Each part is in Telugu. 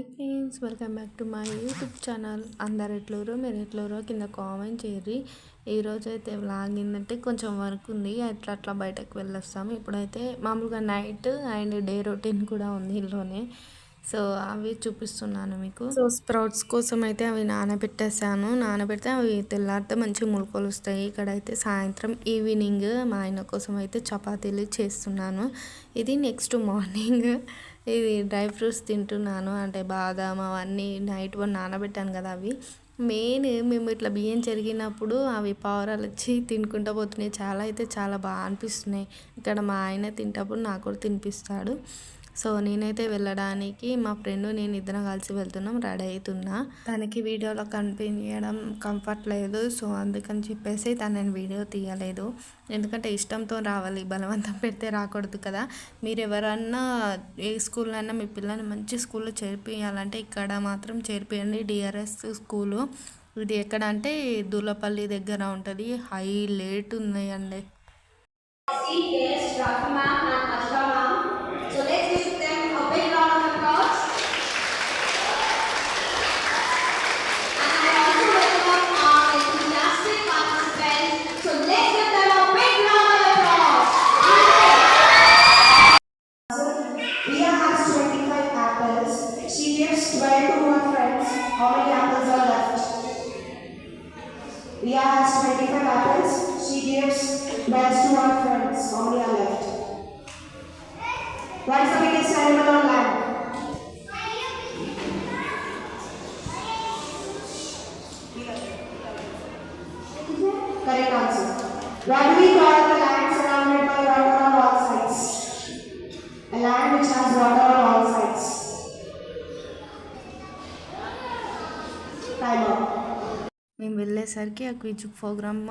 Hi friends welcome back to my YouTube channel. అందరు ఎట్లూరో మీరు ఎట్లూరో కింద కామెంట్ చేయరి ఈరోజు అయితే వ్లాగ్ ఏంటంటే కొంచెం వర్క్ ఉంది అట్లా అట్లా బయటకు వెళ్ళొస్తాము ఇప్పుడైతే మామూలుగా నైట్ అండ్ డే రొటీన్ కూడా ఉంది ఇంట్లోనే సో అవి చూపిస్తున్నాను మీకు. సో స్ప్రౌట్స్ కోసం అయితే అవి నానబెట్టేసాను నానబెడితే అవి తెల్లారితే మంచి ములకలు వస్తాయి. ఇక్కడైతే సాయంత్రం ఈవినింగ్ మా ఆయన కోసం అయితే చపాతీలు చేస్తున్నాను. ఇది నెక్స్ట్ మార్నింగ్. ఇది డ్రై ఫ్రూట్స్ తింటున్నాను. అంటే బాదాం అవన్నీ నైట్ వన్ నానబెట్టాను కదా అవి. మెయిన్ మేము ఇట్లా బియ్యం చెరిగినప్పుడు అవి పావురాలు వచ్చి తినుకుంటూ పోతున్నాయి. చాలా అయితే చాలా బాగా అనిపిస్తున్నాయి. ఇక్కడ మా ఆయన తింటప్పుడు నాకు కూడా తినిపిస్తాడు. సో నేనైతే వెళ్ళడానికి మా ఫ్రెండ్ నేను ఇద్దరం కలిసి వెళ్తున్నాం రెడీ అవుతున్నా. తనకి వీడియోలో కనిపించడం కంఫర్ట్ లేదు సో అందుకని చెప్పేసి తనని వీడియో తీయలేదు. ఎందుకంటే ఇష్టంతో రావాలి బలవంతం పెడితే రాకూడదు కదా. మీరు ఎవరన్నా ఏ స్కూల్లో అయినా మీ పిల్లల్ని మంచి స్కూల్లో చేర్పియాలంటే ఇక్కడ మాత్రం చేర్పియండి. డిఆర్ఎస్ స్కూలు ఇది ఎక్కడ అంటే దూలపల్లి దగ్గర ఉంటుంది. హై లేట్ ఉన్నాయండి. How many apples are left? Ria has 25 apples. She gives bells to her friends. How many are left? What is the biggest animal on land? Correct answer. What do we call మేము వెళ్ళేసరికి ఆ క్విజ్ ప్రోగ్రామ్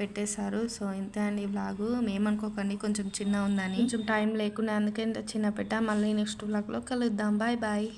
పెట్టేశారు. సో ఇంతే అండి బ్లాగు మేమనుకోకండి కొంచెం చిన్న ఉందని. కొంచెం టైం లేకుండా అందుకే చిన్న పెట్టా. మళ్ళీ నెక్స్ట్ బ్లాగ్లో కలుద్దాం. Bye bye.